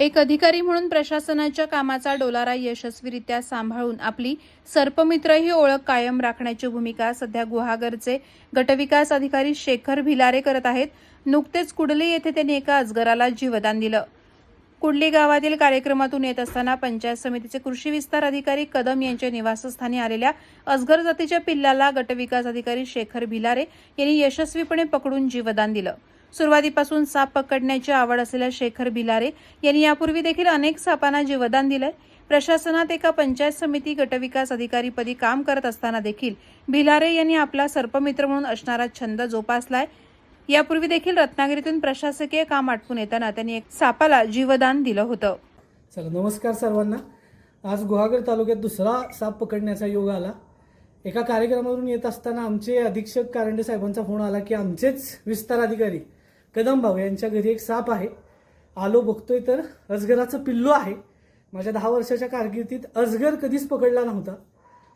एक अधिकारी म्हणून प्रशासनाच्या कामाचा डोलारा यशस्वीरित्या सांभाळून आपली सर्पमित्र ही ओळख कायम राखण्याची भूमिका सध्या गुहागरचे गटविकास अधिकारी शेखर भिलारे करत आहेत. नुकतेच कुडली येथे त्यांनी एका अजगराला जीवदान दिलं. कुडली गावातील कार्यक्रमातून येत असताना पंचायत समितीचे कृषी विस्तार अधिकारी कदम यांच्या निवासस्थानी आलेल्या अजगर जातीच्या पिल्लाला गटविकास अधिकारी शेखर भिलारे यांनी यशस्वीपणे पकडून जीवदान दिलं. सुरुवातीपासून साप पकडण्याची आवड असलेल्या शेखर भिलारे यांनी यापूर्वी देखील अनेक सापांना जीवदान दिलंय. प्रशासनात एका पंचायत समिती गटविकास अधिकारीपदी काम करत असताना देखील भिलारे यांनी आपला सर्पमित्र म्हणून असणारा छंद जोपासलाय. यापूर्वी देखील रत्नागिरीतून प्रशासकीय काम आटपून येताना त्यांनी एक सापाला जीवदान दिलं होतं. चला नमस्कार सर्वांना. आज गुहागर तालुक्यात दुसरा साप पकडण्याचा योग आला. एका कार्यक्रमावरून येत असताना आमचे अधीक्षक कारंडे साहेबांचा फोन आला की आमचेच विस्तार अधिकारी कदम भाऊ हो, यांच्या घरी एक साप आहे. आलो बघतोय तर अजगराचं पिल्लू आहे. माझ्या दहा वर्षाच्या कारकिर्दीत अजगर कधीच पकडला नव्हता.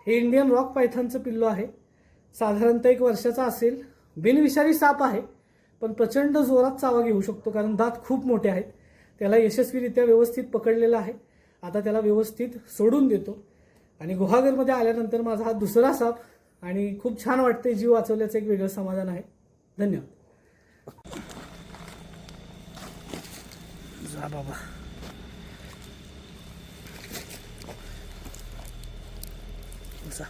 हे इंडियन रॉक पायथनचं पिल्लू आहे. साधारणतः एक वर्षाचा असेल. बिनविषारी साप आहे पण प्रचंड जोरात चावा घेऊ शकतो कारण दात खूप मोठे आहेत. त्याला यशस्वीरित्या व्यवस्थित पकडलेला आहे. आता त्याला व्यवस्थित सोडून देतो. आणि गुहागरमध्ये आल्यानंतर माझा हा दुसरा साप आणि खूप छान वाटते जीव वाचवल्याचं एक वेगळं समाधान आहे. धन्यवाद. जा बाबा जा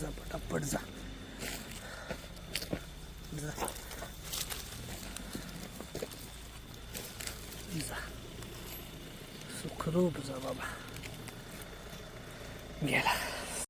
जा पटापट जा. जा. जा. सुखरूप जा बाबा. गेला.